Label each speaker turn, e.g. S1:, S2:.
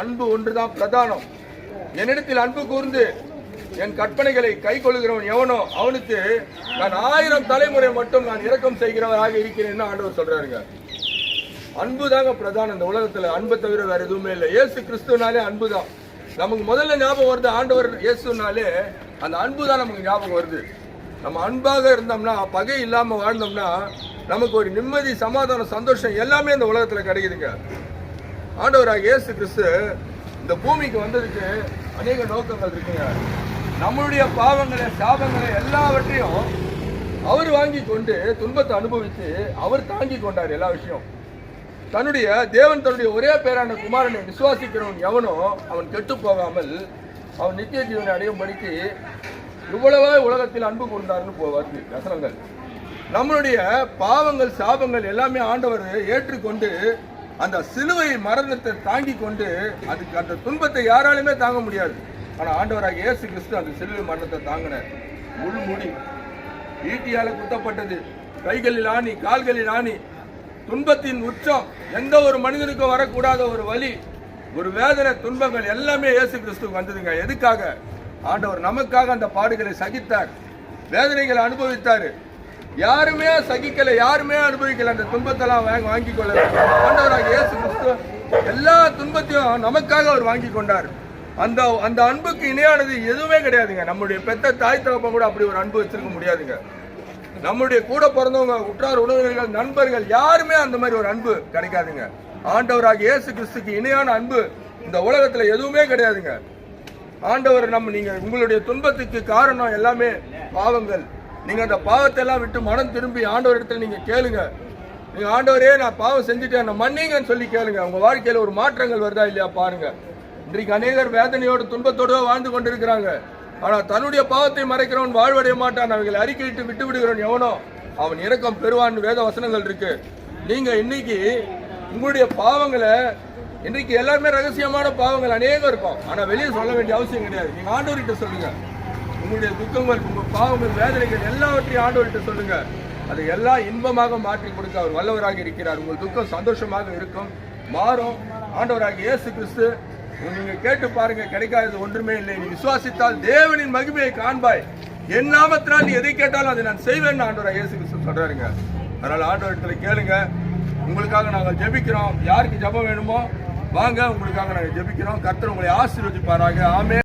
S1: அன்பு ஒன்றுதான் பிரதானம். என்னிடத்தில் அன்பு கூர்ந்து என் கற்பனைகளை கை கொள்கிறவன் எவனோ அவனுக்கு நான் ஆயிரம் தலைமுறை மட்டும் நான் இரக்கம் செய்கிறவராக இருக்கிறேன்னு ஆண்டவர் சொல்றாருங்க. அன்பு தாங்க பிரதானம் இந்த உலகத்துல. அன்பை தவிர வேற எதுவுமே இல்லை. இயேசு கிறிஸ்துனாலே அன்பு தான் நமக்கு முதல்ல ஞாபகம் வருது ஆண்டவர் இயேசுனாலே அந்த அன்பு தான் நமக்கு ஞாபகம் வருது. நம்ம அன்பாக இருந்தோம்னா பகை இல்லாம வாழ்ந்தோம்னா நமக்கு ஒரு நிம்மதி சமாதானம் சந்தோஷம் எல்லாமே இந்த உலகத்துல கிடைக்குதுங்க. ஆண்டவராக இயேசு கிறிஸ்து இந்த பூமிக்கு வந்ததுக்கு அநேக நோக்கங்கள் இருக்குங்க. நம்மளுடைய பாவங்களை சாபங்களை எல்லாவற்றையும் அவர் வாங்கி கொண்டு துன்பத்தை அனுபவித்து அவர் தாங்கி கொண்டார் எல்லா விஷயம். தன்னுடைய தேவன் தன்னுடைய ஒரே பேரான குமாரனை விசுவாசிக்கிறவன் எவனோ அவன் கெட்டு போகாமல் அவன் நித்திய ஜீவனை அடையும் படிக்கு இவ்வளவா உலகத்தில் அன்பு கொண்டார்னு போவார் வசனங்கள். நம்மளுடைய பாவங்கள் சாபங்கள் எல்லாமே ஆண்டவர் ஏற்றுக்கொண்டு அந்த சிலுவை மரணத்தை தாங்கி கொண்டு அதுக்கு அந்த துன்பத்தை யாராலுமே தாங்க முடியாது. ஆனால் ஆண்டவராக இயேசு கிறிஸ்து அந்த சிலுவை மரணத்தை தாங்கினார். முழு முடி குத்தப்பட்டது. கைகளில் ஆணி கால்களில் ஆணி. துன்பத்தின் உச்சம். எந்த ஒரு மனிதனுக்கும் வரக்கூடாத ஒரு வழி ஒரு வேதனை துன்பங்கள் எல்லாமே இயேசு கிறிஸ்துக்கு வந்ததுங்க. எதுக்காக? ஆண்டவர் நமக்காக அந்த பாடுகளை சகித்தார். வேதனைகளை அனுபவித்தார். யாருமே சகிக்கல யாருமே அனுபவிக்கல. அந்த துன்பத்தெல்லாம் வாங்கி வாங்கி கொள்ள ஆண்டவராக இயேசு கிறிஸ்து எல்லா துன்பத்தையும் நமக்காக அவர் வாங்கி கொண்டார். அந்த அந்த அன்புக்கு இணையானது எதுவுமே கிடையாதுங்க. நம்முடைய பெத்த தாய் தகப்பன் கூட அப்படி ஒரு அன்பு வச்சிருக்க முடியாதுங்க. நம்முடைய கூட பிறந்தவங்க உற்றார் உறவினர்கள் நண்பர்கள் யாருமே அந்த மாதிரி ஒரு அன்பு கிடைக்காதுங்க. ஆண்டவராக இயேசு கிறிஸ்துக்கு இணையான அன்பு இந்த உலகத்துல எதுவுமே கிடையாதுங்க. ஆண்டவர் நம்ம நீங்க உங்களுடைய துன்பத்துக்கு காரணம் எல்லாமே பாவங்கள். நீங்க அந்த பாவத்தை எல்லாம் விட்டு மனம் திரும்பி ஆண்டவர் இடத்துல நீங்க கேளுங்க. நீங்க ஆண்டவரே நான் பாவம் செஞ்சுட்டேன் நான் மன்னிங்கன்னு சொல்லி கேளுங்க. உங்க வாழ்க்கையில ஒரு மாற்றங்கள் வருதா இல்லையா பாருங்க. இன்றைக்கு அநேகர் வேதனையோடு துன்பத்தோடு வாழ்ந்து கொண்டிருக்கிறாங்க. ஆனா தன்னுடைய பாவத்தை மறைக்கிறவன் வாழ்வடைய மாட்டான். அவைகளை அறிக்கையிட்டு விட்டு விடுகிறவன் எவனோ? அவன் இரக்கம் பெறுவான் வேத வசனங்கள் இருக்கு. நீங்க இன்னைக்கு உங்களுடைய பாவங்களை இன்றைக்கு எல்லாருமே ரகசியமான பாவங்கள் அநேகம் இருக்கும். ஆனா வெளியே சொல்ல வேண்டிய அவசியம் கிடையாது. நீங்க ஆண்டவர்கிட்ட சொல்லுங்க. உங்களுடைய துக்கங்கள் உங்கள் பாவங்கள் வேதனைகள் எல்லாவற்றையும் ஆண்டவர்கிட்ட சொல்லுங்க. அதை எல்லாம் இன்பமாக மாற்றி கொடுக்க அவர் வல்லவராக இருக்கிறார். உங்கள் துக்கம் சந்தோஷமாக இருக்கும் மாறும். ஆண்டவராக இயேசு கிறிஸ்து நீங்க கேட்டு பாருங்க கிடைக்காதது ஒன்றுமே இல்லை. நீ விசுவாசித்தால் தேவனின் மகிமையை காண்பாய். என் நாமத்தினால் நீ எதை கேட்டாலும் அதை நான் செய்வேன் ஆண்டவராக இயேசு கிறிஸ்து சொல்றாருங்க. அதனால ஆண்டவர்கிட்ட கேளுங்க. உங்களுக்காக நாங்கள் ஜெபிக்கிறோம். யாருக்கு ஜெபம் வேணுமோ வாங்க உங்களுக்காக நாங்கள் ஜெபிக்கிறோம். கர்த்தர் உங்களை ஆசீர்வதிப்பாராக. ஆமே